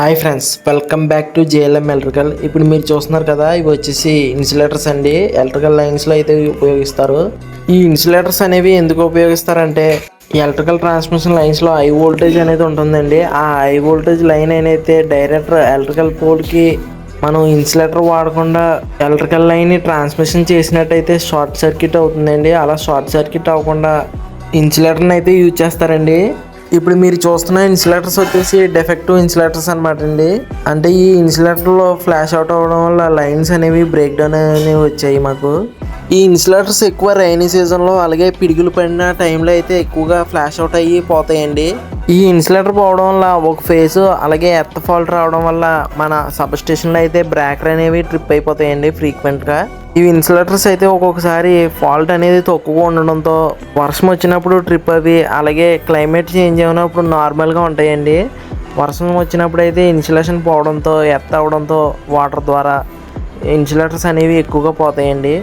Hi friends welcome back to JLM electrical. ఇప్పుడు మీరు చూస్తున్నారు కదా ఇవి వచ్చేసి ఇన్సులేటర్స్ అండి. ఎలక్ట్రికల్ లైన్స్లో అయితే ఉపయోగిస్తారు. ఈ ఇన్సులేటర్స్ అనేవి ఎందుకు ఉపయోగిస్తారంటే ఎలక్ట్రికల్ ట్రాన్స్మిషన్ లైన్స్లో హై వోల్టేజ్ అనేది ఉంటుందండి. ఆ హై వోల్టేజ్ లైన్ అయితే డైరెక్ట్ ఎలక్ట్రికల్ పోల్కి మనం ఇన్సులేటర్ వాడకుండా ఎలక్ట్రికల్ లైన్ని ట్రాన్స్మిషన్ చేసినట్టయితే షార్ట్ సర్క్యూట్ అవుతుందండి. అలా షార్ట్ సర్క్యూట్ అవ్వకుండా ఇన్సులేటర్ని అయితే యూజ్ చేస్తారండి. ఇప్పుడు మీరు చూస్తున్న ఇన్సులేటర్స్ వచ్చేసి డెఫెక్టివ్ ఇన్సులేటర్స్ అనమాట అండి. అంటే ఈ ఇన్సులేటర్లో ఫ్లాష్ అవుట్ అవ్వడం వల్ల లైన్స్ అనేవి బ్రేక్ డౌన్ అనేవి వచ్చాయి మాకు. ఈ ఇన్సులేటర్స్ ఎక్కువ రైనీ సీజన్లో అలాగే పిడుగులు పడిన టైంలో అయితే ఎక్కువగా ఫ్లాష్ అవుట్ అయ్యి పోతాయండి. ఈ ఇన్సులేటర్ పోవడం వల్ల ఒక ఫేస్ అలాగే ఎర్త్ ఫాల్ట్ రావడం వల్ల మన సబ్ స్టేషన్లో అయితే బ్రేకర్ అనేవి ట్రిప్ అయిపోతాయండి ఫ్రీక్వెంట్గా ఇవి ఇన్సులేటర్స్ అయితే ఒక్కొక్కసారి ఫాల్ట్ అనేది తక్కువగా ఉండడంతో వర్షం వచ్చినప్పుడు ట్రిప్ అవి అలాగే క్లైమేట్ చేంజ్ అయినప్పుడు నార్మల్గా ఉంటాయండి. వర్షం వచ్చినప్పుడు అయితే ఇన్సులేషన్ పోవడంతో ఎర్త్ అవడంతో వాటర్ ద్వారా ఇన్సులేటర్స్ అనేవి ఎక్కువగా పోతాయండి.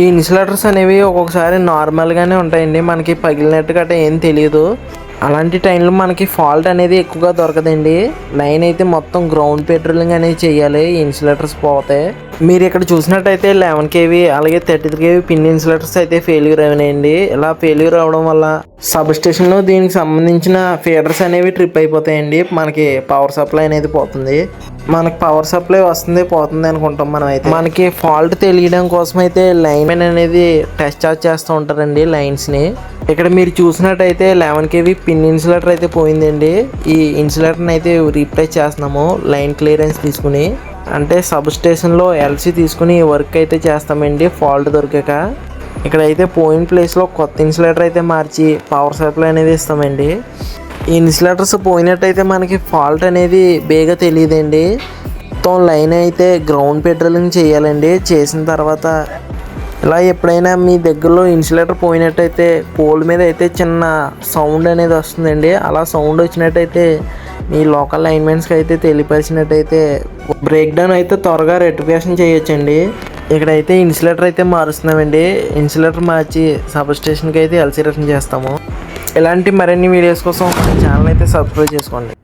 ఈ ఇన్సులేటర్స్ అనేవి ఒక్కొక్కసారి నార్మల్గానే ఉంటాయండి. మనకి పగిలినట్టు గట్రా ఏం తెలియదు అలాంటి టైంలో మనకి ఫాల్ట్ అనేది ఎక్కువగా దొరకదండి. లైన్ అయితే మొత్తం గ్రౌండ్ పెట్రోలింగ్ అనేది చేయాలి ఇన్సులేటర్స్ పోతాయి. మీరు ఇక్కడ చూసినట్టయితే లెవెన్ కేవీ అలాగే thirty three KV pin insulators అయితే ఫెయిల్యూర్ అయినాయండి. ఇలా ఫెయిల్యూర్ అవడం వల్ల సబ్ స్టేషన్లో దీనికి సంబంధించిన ఫీడర్స్ అనేవి ట్రిప్ అయిపోతాయండి. మనకి పవర్ సప్లై అనేది పోతుంది. మనకి పవర్ సప్లై వస్తుంది పోతుంది అనుకుంటాం మనం అయితే. మనకి ఫాల్ట్ తెలియడం కోసం అయితే లైన్ మెన్ అనేది టెస్ట్ చార్జ్ చేస్తూ ఉంటారండి లైన్స్ని ఇక్కడ మీరు చూసినట్టయితే లెవెన్ కేవీ పిన్ ఇన్సులేటర్ అయితే పోయిందండి. ఈ ఇన్సులేటర్ని అయితే రీప్లేస్ చేస్తున్నాము లైన్ క్లియరెన్స్ తీసుకుని. అంటే సబ్ స్టేషన్లో ఎల్సీ తీసుకుని వర్క్ అయితే చేస్తామండి ఫాల్ట్ దొరికాక. ఇక్కడైతే పోయిన ప్లేస్లో కొత్త ఇన్సులేటర్ అయితే మార్చి పవర్ సప్లై అనేది ఇస్తామండి. ఇన్సులేటర్స్ పోయినట్టయితే మనకి ఫాల్ట్ అనేది బేగా తెలియదండి. మొత్తం లైన్ అయితే గ్రౌండ్ పెట్రోలింగ్ చేయాలండి. చేసిన తర్వాత ఇలా ఎప్పుడైనా మీ దగ్గరలో ఇన్సులేటర్ పోయినట్టయితే పోల్ మీద అయితే చిన్న సౌండ్ అనేది వస్తుందండి. అలా సౌండ్ వచ్చినట్టయితే మీ లోకల్ లైన్మెన్స్కి అయితే తెలియపరిచినట్టయితే బ్రేక్ డౌన్ అయితే త్వరగా రెటిఫికేషన్ చేయొచ్చండి. ఇక్కడైతే ఇన్సులేటర్ అయితే మారుస్తున్నామండి. ఇన్సులేటర్ మార్చి సబ్ స్టేషన్కి అయితే ఎల్సీ రిటర్న్ చేస్తాము. ఇలాంటి మరిన్ని వీడియోస్ కోసం ఛానల్ అయితే సబ్స్క్రైబ్ చేసుకోండి.